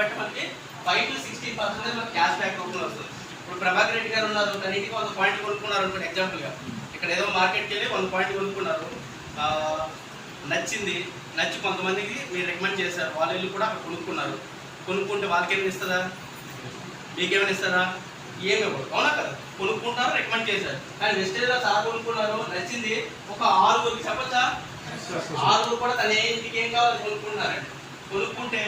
బట్టి మనకి five to sixteen percentage మనకి క్యాష్ బ్యాక్ రూపంలో వస్తుంది. ఇప్పుడు ప్రభాకర్ రెడ్డి గారు ఉన్నారు తనకి వంద పాయింట్ కొనుక్కున్నారు అనుకోండి ఎగ్జాంపుల్గా ఇక్కడ ఏదో మార్కెట్కి వెళ్ళి వంద పాయింట్ కొనుక్కున్నారు. నచ్చింది నచ్చి కొంతమందికి మీరు రికమెండ్ చేశారు వాళ్ళు వెళ్ళి కూడా అక్కడ కొనుక్కున్నారు. కొనుక్కుంటే వాళ్ళకి ఏమైనా ఇస్తుందా మీకేమైనా ఇస్తారా? ఏమి ఇవ్వదు అవునా కదా? కొనుక్కుంటారు రికమెండ్ చేశారు. కానీ వెస్టేజ్లో చాలా కొనుక్కున్నారు నచ్చింది ఒక ఆరుగురికి చెప్పచ్చా? ఆరుగురు కూడా తన ఏ ఇంటికి ఏం కావాలి? కొనుక్కుంటున్నారండి. కొనుక్కుంటే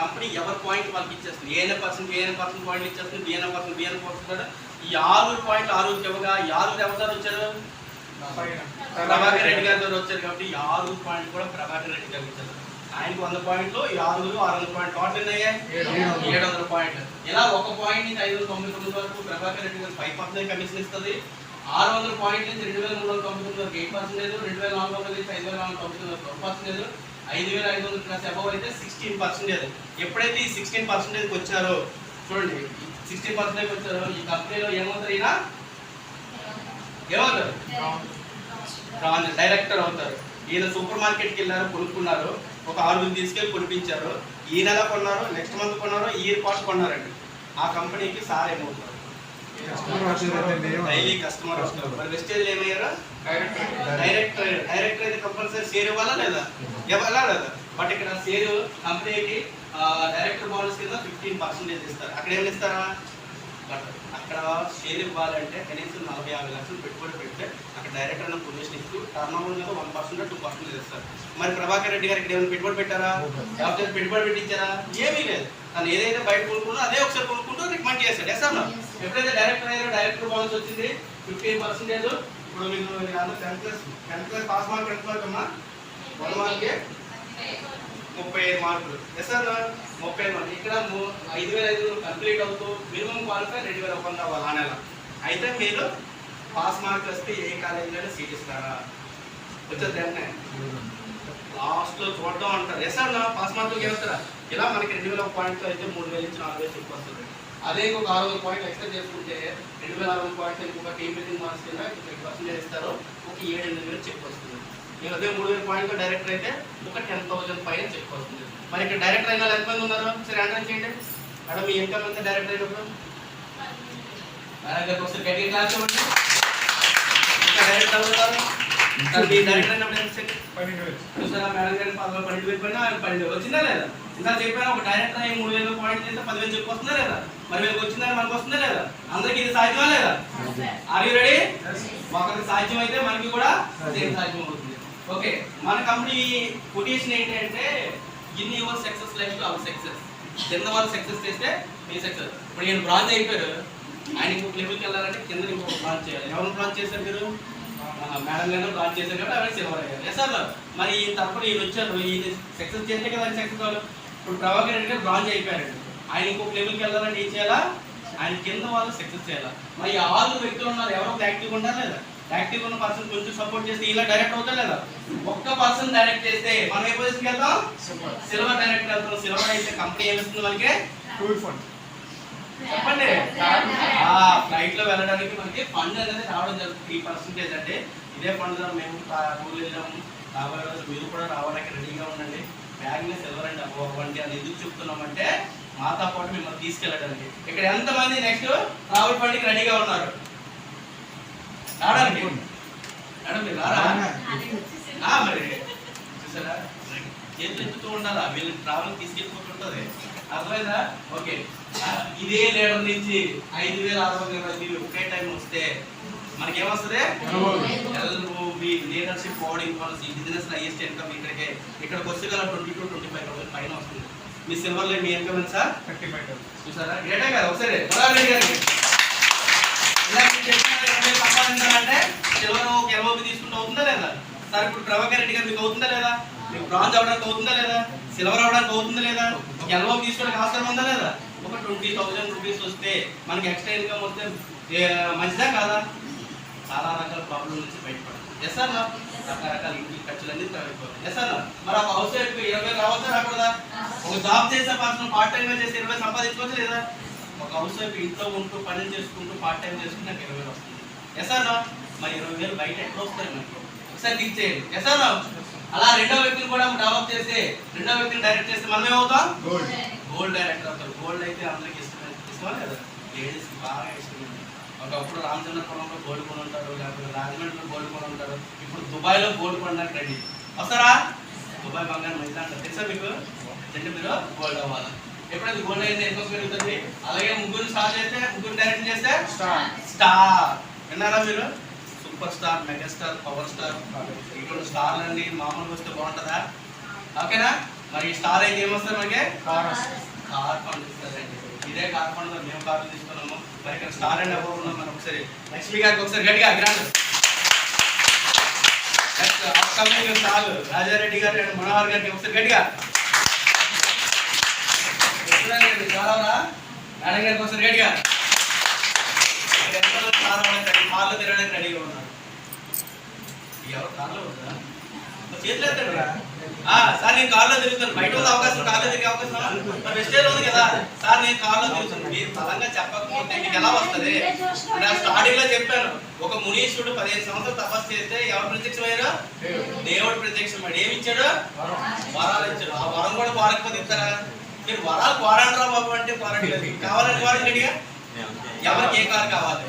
కంపెనీ ఎవరి పాయింట్ వాళ్ళకి ఇచ్చేస్తుంది? ANA percent ANA percent point ఇచ్చేస్తుంది? బిఎన్ఏ పర్సెంట్ బిఎన్ఏ పర్సెంట్ ఈ ఆరుగురు పాయింట్ ఆరుగురికి ఇవ్వగా ఈ ఆరుగురు ఎవరు వచ్చారు? ప్రభాకర్ రెడ్డి గారి. ద్వారా వచ్చారు కాబట్టి ఈ ఆరుగురు పాయింట్ కూడా ప్రభాకర్ రెడ్డి గారికి ఇచ్చారు. ఆయనకు వంద పాయింట్లు ఈ ఆరుగురు ఆరు వందల పాయింట్ టోటల్ అయ్యాయి? ఏడు. వందల పాయింట్ ఇలా ఒక పాయింట్ నుంచి ఐదు వందల తొంభై తొమ్మిది వరకు ప్రభాకర్ రెడ్డి గారు ఫైవ్ పర్సెంట్ కమిషన్ ఇస్తుంది. ఆరు వందల పాయింట్ నుంచి రెండు వేల మూడు వందల తొంభై తొమ్మిది వరకు ఎయిట్ పర్సెంటేజ్ రెండు వేల నాలుగు వందల నుంచి ఐదు వేల నాలుగు తొంభై తొమ్మిది వరకు పర్సెంటేజ్ ఐదు వేల ఐదు వందల క్లాస్ అబవ్ అయితే సిక్స్టీన్ పర్సెంటేజ్ ఎప్పుడైతే ఈ సిక్స్టీన్ పర్సెంటేజ్కి వచ్చారో చూడండి సిక్స్టీన్ పర్సెంటేజ్ వచ్చారో ఈ కంపెనీలో ఏమవుతారు ఈయన? ఏమవుతారు? రాను డైరెక్టర్ అవుతారు. ఈయన సూపర్ మార్కెట్కి వెళ్ళారు కొనుక్కున్నారు. ఒక ఆరుగురు తీసుకెళ్ళి కొనిపించారు. ఈ నెల కొన్నారు నెక్స్ట్ మంత్ కొన్నారు ఈ ఇయర్ పాస్ కొన్నారండి. ఆ కంపెనీకి సార్ ఏమవుతారు? డైలీ కస్టమర్ వస్తారు. మరి వెస్టేజ్ డైరెక్ట్ డైరెక్ట్ డైరెక్ట్ అయితే కంపల్సరీ షేర్ ఇవ్వాలా లేదా? ఇవ్వాలా లేదా? బట్ ఇక్కడ షేర్ కంపెనీకి డైరెక్టర్ బోనస్ కింద ఫిఫ్టీన్ పర్సెంటేజ్ ఇస్తారు. అక్కడ ఏమి ఇస్తారా? బట్ అక్కడ షేర్ ఇవ్వాలంటే కనీసం నలభై యాభై లక్షలు పెట్టుబడి పెడితే అక్కడ డైరెక్టర్ అన్న పొజిషన్ ఇస్తూ టర్న్ ఓవర్ మీద వన్ పర్సెంట్ టూ పర్సెంట్ ఇస్తారు. మరి ప్రభాకర్ రెడ్డి గారు ఇక్కడ ఏమైనా పెట్టుబడి పెట్టారా? లేకపోతే పెట్టుబడి పెట్టించారా? ఏమీ లేదు. తను ఏదైతే బయట కొనుక్కున్నా అదే ఒకసారి కొనుక్కుంటూ రికమెండ్ ఎస్ అన్న ఎప్పుడైతే డైరెక్టర్ అయ్యారో డైరెక్టర్ బోనస్ వచ్చింది ఫిఫ్టీన్ పర్సెంటేజ్ ఇప్పుడు మీకు tenth class tenth class pass mark ఎంత మార్క్ అమ్మా? వన్ మార్కే ముప్పై ఐదు మార్కులు ఎస్ అన్న ముప్పై ఐదు మార్కులు ఇక్కడ ఐదు వేల ఐదు కంప్లీట్ అవుతూ మినిమం క్వాలిఫై రెండు వేల ఒక వంద అవ్వాలి ఆ నెల. అయితే మీరు పాస్ మార్క్ వస్తే ఏ కాలేజీలో సీట్ ఇస్తారా? వచ్చేది వెంటనే లాస్ట్లో చూడడం అంటారు. ఎస్ అన్న పాస్ మార్క్ ఏమవుతారా ఇలా మనకి రెండు వేల పాయింట్లు అయితే మూడు వేల నుంచి నాలుగు వేలు చెప్పి వస్తుంది అదే ఇంకొక ఆరు వందల పాయింట్లు ఎక్స్ట్రా చేసుకుంటే రెండు వేల ఆరు వందల పాయింట్లు ఇంకొక టీమ్ బిల్డింగ్ మార్క్స్ కింద ఫిఫ్టీ పర్సెంటేజ్ ఇస్తారు ఒక ఏడు ఎనిమిది వేలు చెప్పి వస్తుంది. నేను అదే మూడు వేల పాయింట్లు డైరెక్టర్ అయితే ఒక టెన్ థౌసండ్ పైన చెప్పి వస్తుంది. మరి ఇక్కడ డైరెక్టర్ అయిన వాళ్ళు ఎంతమంది ఉన్నారు? సరే ఎంటర్ చేయండి. మేడం మీ ఇన్కమ్ ఎంత డైరెక్టర్ అయినప్పుడు మేడం గారికి ఒకసారి గట్టిగా క్లాస్ ఇవ్వండి ఇంకా డైరెక్టర్ అవుతారు సార్ మీ డైరెక్టర్ అయినప్పుడు ఎంత సెకండ్ చూసారా మేడం గారిని పదహారు పన్నెండు వేలు పడినా ఆయన పన్నెండు వేలు వచ్చిందా లేదా? ఇందా చెప్పాను ఒక డైరెక్టర్ అయ్యి మూడు వేలు పాయింట్ చేస్తే పదివేలు చెప్పి వస్తుందా లేదా? మరి వీళ్ళకి వచ్చిందా మనకు వస్తుందా లేదా? అందరికి ఇది సాధ్యమా లేదా? ఆర్ యూ రెడీ ఒకరికి సాధ్యం అయితే మనకి కూడా సేమ్ సాధ్యం అవుతుంది. ఓకే మన కంపెనీ కొటేషన్ ఏంటంటే in your success life to our success కింద వాళ్ళు సక్సెస్ చేస్తే మీ సక్సెస్ ఇప్పుడు నేను బ్రాంచ్ అయిపోయారు. ఆయన ఇంకొక లెవెల్కి వెళ్ళాలంటే కింద ఇంకొక బ్రాంచ్ చేయాలి. ఎవరు బ్రాంచ్ చేశారు మీరు? మేడం గారు బ్రాంచ్ చేశారు కాబట్టి అవన్నీ సిల్వర్ అయ్యారు ఎస్ సార్ మరి ఈ తరపున ఈయన వచ్చారు. ఈయన సక్సెస్ చేస్తే కదా సక్సెస్ అవ్వాలి ఇప్పుడు ప్రభాకర్ రెడ్డి గారు బ్రాంచ్ అయిపోయారండి. ఆయన ఇంకొక లెవెల్కి వెళ్ళాలంటే ఏం చేయాలా? ఆయన కింద వాళ్ళు సక్సెస్ చేయాలా? మరి ఆరు వ్యక్తులు ఉన్నారు. ఎవరో ఒక యాక్టివ్ ఉండాలి లేదా? యాక్టివ్ ఉన్న పర్సన్ కొంచెం సపోర్ట్ చేస్తే ఇలా డైరెక్ట్ అవుతా లేదా? ఒక్క పర్సన్ డైరెక్ట్ చేస్తే మనం ఏ పొజిషన్కి వెళ్తాం? సిల్వర్ డైరెక్ట్ వెళ్తాం. సిల్వర్ అయితే కంపెనీ ఏమిస్తుంది మనకి చెప్పండి. ఆ ఫ్లైట్లో వెళ్ళడానికి మనకి ఫండ్ అనేది రావడం జరుగుతుంది. త్రీ పర్సెంటేజ్ అంటే ఇదే ఫండ్ ద్వారా మేము ఊళ్ళు వెళ్ళాము. రాబోయే రోజు మీరు కూడా రావడానికి రెడీగా ఉండండి. బ్యాగ్ని సిల్వర్ అండి అవ్వండి అని ఎందుకు చెప్తున్నామంటే మాతో పాటు మిమ్మల్ని తీసుకెళ్ళడానికి. ఇక్కడ ఎంతమంది నెక్స్ట్ ట్రావెల్ ఫండ్కి రెడీగా ఉన్నారు? రావడానికి? మేడం మీరు రారా? ఆ, మరి చూసారా? చేతులు ఎత్తుతూ ఉండాలా వీళ్ళని ట్రావెల్ తీసుకెళ్ళిపోతుంటది. అర్థమైందా? ఓకే. ఇదే లీడర్ నుంచి ఐదు వేల ఆరు వందల ఇరవై మీరు ఒకే టైం వస్తే మనకేమొస్తుంది? LOB leadership coding policy business highest income ఇక్కడికే ఇక్కడికి వచ్చే గల twenty two twenty five thousand పైన వస్తుంది. మీ సిల్వర్ లైన్ మీ ఇన్కమ్ ఎంత సార్? చూసారా? గ్రేటే కదా ఒకసారి. సంపాదించాలంటే సిల్వర్ ఒక ఎల్ఓబి తీసుకుంటే అవుతుందా లేదా? సార్ ఇప్పుడు ప్రభాకర్ రెడ్డి గారు మీకు అవుతుందా లేదా? మీకు బ్రాంజ్ అవ్వడానికి అవుతుందా లేదా? సిల్వర్ అవ్వడానికి అవుతుందా లేదా? ఒక ఎల్ఓబి తీసుకోవడానికి అవసరం ఉందా లేదా? ఒక ట్వంటీ థౌసండ్ రూపీస్ వస్తే మనకి ఎక్స్ట్రా ఇన్కమ్ వస్తే మంచిదా కాదా? చాలా రకాల ప్రాబ్లం నుంచి బయటపడాలి ఎస్ సార్ రకరకాల ఇంటి ఖర్చులన్నీ తగ్గిపోతాయి ఎస్ సార్ మరి ఒక హౌస్ వైఫ్ ఇరవై రావచ్చా రాకూడదా? ఒక జాబ్ చేసే పర్సన్ పార్ట్ టైం చేసి ఇరవై సంపాదించుకోవచ్చు లేదా? ఒక హౌస్ వైఫ్ ఇంట్లో ఉంటూ పనులు చేసుకుంటూ పార్ట్ టైం చేసుకుంటే నాకు ఇరవై వేలు వస్తుంది. ఎస్ సార్ మరి ఇరవై వేలు బయట ఎక్కడ వస్తాయి మనకు? ఒకసారి థింక్ చేయండి. ఎస్ సార్ అలా రెండో వ్యక్తిని కూడా డెవలప్ చేస్తే రెండో వ్యక్తిని డైరెక్ట్ చేస్తే మనం ఏమవుతాం? గోల్డ్ డైరెక్టర్ అవుతారు. గోల్డ్ అయితే అందరికి ఇష్టం ఇష్టమా లేదా? లేడీస్ బాగా ఇష్టం ఒకప్పుడు రామచంద్రపురంలో గోల్డ్ కొని ఉంటారు లేకపోతే రాజమండ్రిలో గోల్డ్ కొని ఉంటారు ఇప్పుడు దుబాయ్లో గోల్డ్ కొనడానికి రెడీ వస్తారా? దుబాయ్ బంగారం అయితే అంటారు? తెలుసా మీకు? అంటే మీరు? గోల్డ్ అవ్వాలి. ఎప్పుడైతే గోల్డ్ అయితే ఎక్కువ పెరుగుతుంది? అలాగే ముగ్గురు స్టార్ చేస్తే ముగ్గురు డైరెక్ట్ చేస్తే? స్టార్ స్టార్ విన్నారా మీరు? Super star megastar power star. ఇటువంటి స్టార్లు అన్ని మామూలుగా వస్తే బాగుంటుందా? ఓకేనా? మరి ఈ స్టార్ అయితే ఏమొస్తుంది మనకి? కార్ పంపిస్తారండి ఇదే కార్ పండుగ మేము కార్లు తీసుకున్నాము. మరి ఇక్కడ స్టార్ అండ్ అబౌవ్ ఉన్నాం మనం ఒకసారి. లక్ష్మి గారికి ఒకసారి గట్టిగా grand. Next upcoming star Rajareddy గారు అండ్ మనోహర్ గారికి ఒకసారి గట్టిగా. ఎప్పుడండి చాలా మేడం గారికి ఒకసారి గట్టిగా. మంది కార్లో తిరగడానికి రెడీగా ఉన్నారు ఎవరు కార్లో ఉందా చేతులు ఎత్తండి రా. ఆ, సార్ నేను కాల్లో తిరుగుతాను. బయట ఉన్న అవకాశం కాల్లో తిరిగే అవకాశం మరి వెస్టేజ్ ఉంది కదా? సార్ నేను కాల్లో తిరుగుతాను. మీరు బలంగా చెప్పకపోతే మీకు ఎలా వస్తుంది? నేను స్టార్టింగ్లో చెప్పాను. ఒక మునీశ్వరుడు పదిహేను సంవత్సరాలు తపస్సు చేస్తే ఎవరు ప్రత్యక్షమయ్యారు? దేవుడు ప్రత్యక్షమయ్యాడు. ఏమి ఇచ్చాడు? వరాలు ఇచ్చాడు. ఆ వరం కూడా కోరకపోతే ఇస్తారా? మీరు వరాలు కోరండి రా బాబు అంటే కోరట్లేదు కావాలని కోరండి ఎవరికి ఏ కారు కావాలి?